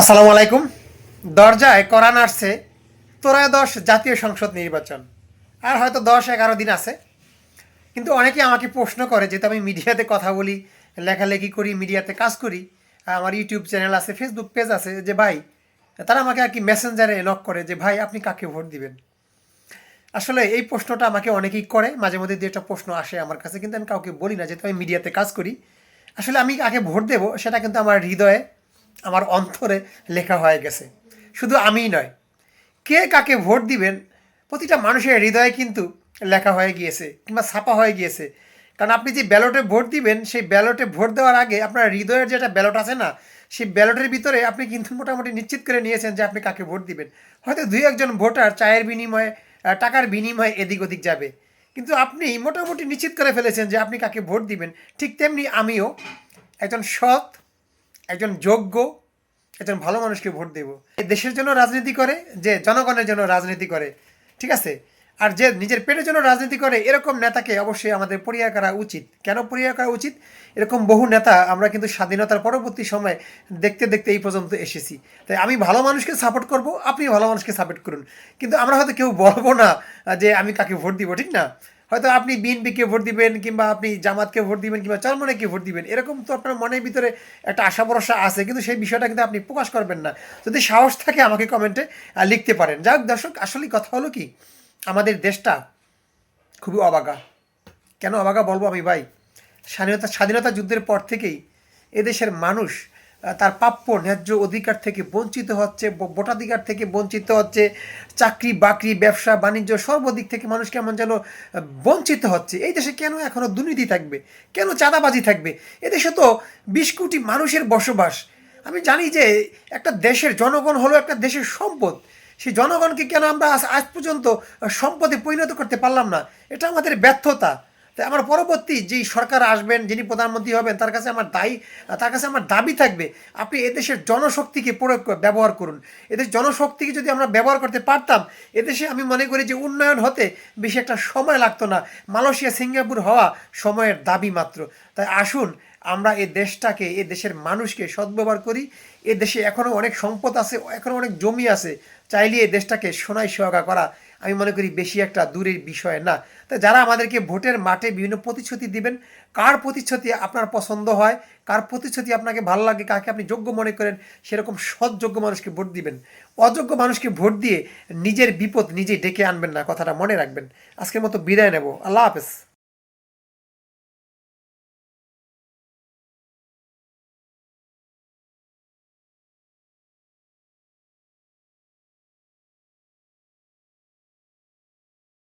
আসসালামু আলাইকুম। দরজায় করান আসছে, ত্রয়োদশ জাতীয় সংসদ নির্বাচন। আর হয়তো দশ এগারো দিন আছে। কিন্তু অনেকে আমাকে প্রশ্ন করে, যেহেতু আমি মিডিয়াতে কথা বলি, লেখালেখি করি, মিডিয়াতে কাজ করি, আমার ইউটিউব চ্যানেল আছে, ফেসবুক পেজ আছে, যে ভাই, তারা আমাকে আর কি মেসেঞ্জারে নক করে যে, ভাই, আপনি কাকে ভোট দিবেন? আসলে এই প্রশ্নটা আমাকে অনেকেই করে, মাঝে মধ্যে দু একটা প্রশ্ন আসে আমার কাছে, কিন্তু আমি কাউকে বলি না, যেহেতু আমি মিডিয়াতে কাজ করি। আসলে আমি কাকে ভোট দেবো, সেটা কিন্তু আমার হৃদয়ে আমার অন্তরে লেখা হয়ে গেছে। শুধু আমিই নয়, কে কাকে ভোট দিবেন, প্রতিটা মানুষের হৃদয়ে কিন্তু লেখা হয়ে গিয়েছে কিংবা ছাপা হয়ে গিয়েছে। কারণ আপনি যে ব্যালটে ভোট দিবেন, সেই ব্যালটে ভোট দেওয়ার আগে আপনার হৃদয়ের যেটা ব্যালট আছে না, সেই ব্যালটের ভিতরে আপনি কিন্তু মোটামুটি নিশ্চিত করে নিয়েছেন যে আপনি কাকে ভোট দিবেন। হয়তো দুই একজন ভোটার চায়ের বিনিময়ে টাকার বিনিময়ে এদিক ওদিক যাবে। কিন্তু আপনি মোটামুটি নিশ্চিত করে ফেলেছেন যে আপনি কাকে ভোট দিবেন। ঠিক তেমনি আমিও একজন সৎ একজন যোগ্য, একজন ভালো মানুষকে ভোট দেব। এই দেশের জন্য রাজনীতি করে, যে জনগণের জন্য রাজনীতি করে, ঠিক আছে? আর যে নিজের পেটের জন্য রাজনীতি করে, এরকম নেতাকে অবশ্যই আমাদের পরিহার করা উচিত। কেন পরিহার করা উচিত? এরকম বহু নেতা আমরা কিন্তু স্বাধীনতার পরবর্তী সময়ে দেখতে দেখতে এই পর্যন্ত এসেছি। তাই আমি ভালো মানুষকে সাপোর্ট করব আপনি ভালো মানুষকে সাপোর্ট করুন। কিন্তু আমরা হয়তো কেউ বলব না যে আমি কাকে ভোট দিব, ঠিক না? হয়তো আপনি বিএনপিকে ভোট দিবেন কিংবা আপনি জামাতকে ভোট দিবেন কিংবা চরমনেকে ভোট দিবেন, এরকম তো আপনার মনের ভিতরে একটা আশা ভরসা আছে, কিন্তু সেই বিষয়টা কিন্তু আপনি প্রকাশ করবেন না। যদি সাহস থাকে আমাকে কমেন্টে লিখতে পারেন। যাক দর্শক আসলে কথা হলো কি, আমাদের দেশটা খুবই অবাগা। কেন অবাগা বলব আমি ভাই? স্বাধীনতা স্বাধীনতা যুদ্ধের পর থেকেই এদেশের মানুষ তার প্রাপ্য ন্যায্য অধিকার থেকে বঞ্চিত হচ্ছে ভোটাধিকার থেকে বঞ্চিত হচ্ছে, চাকরি, বাকরি, ব্যবসা, বাণিজ্য সর্বদিক থেকে মানুষ কেমন যেন বঞ্চিত হচ্ছে। এই দেশে কেন এখনও দুর্নীতি থাকবে? কেন চাঁদাবাজি থাকবে? এদেশে তো বিশ কোটি মানুষের বসবাস। আমি জানি যে একটা দেশের জনগণ হলো একটা দেশের সম্পদ। সেই জনগণকে কেন আমরা আজ আজ পর্যন্ত সম্পদে পরিণত করতে পারলাম না? এটা আমাদের ব্যর্থতা। তাই আমার পরবর্তী যেই সরকার আসবেন, যিনি প্রধানমন্ত্রী হবেন, তার কাছে আমার দায়ী, তার কাছে আমার দাবি থাকবে, আপনি এদেশের জনশক্তিকে প্রয়োগ ব্যবহার করুন। এদের জনশক্তিকে যদি আমরা ব্যবহার করতে পারতাম, এদেশে আমি মনে করি যে উন্নয়ন হতে বেশি একটা সময় লাগতো না। মালয়েশিয়া, সিঙ্গাপুর হওয়া সময়ের দাবি মাত্র। তাই আসুন, আমরা এই দেশটাকে, এ দেশের মানুষকে সদ্ব্যবহার করি। এ দেশে এখনও অনেক সম্পদ আছে এখনও অনেক জমি আছে। চাইলে এই দেশটাকে সোনায় সোহাগা করা আমি মনে করি বেশি একটা দূরের বিষয় না। তা যারা আমাদেরকে ভোটের মাঠে বিভিন্ন প্রতিশ্রুতি দিবেন, কার প্রতিশ্রুতি আপনার পছন্দ হয়, কার প্রতিশ্রুতি আপনাকে ভালো লাগে, কাকে আপনি যোগ্য মনে করেন, সেরকম সৎযোগ্য মানুষকে ভোট দিবেন। অযোগ্য মানুষকে ভোট দিয়ে নিজের বিপদ নিজে ডেকে আনবেন না, কথাটা মনে রাখবেন। আজকের মতো বিদায় নেব। আল্লাহ হাফেজ।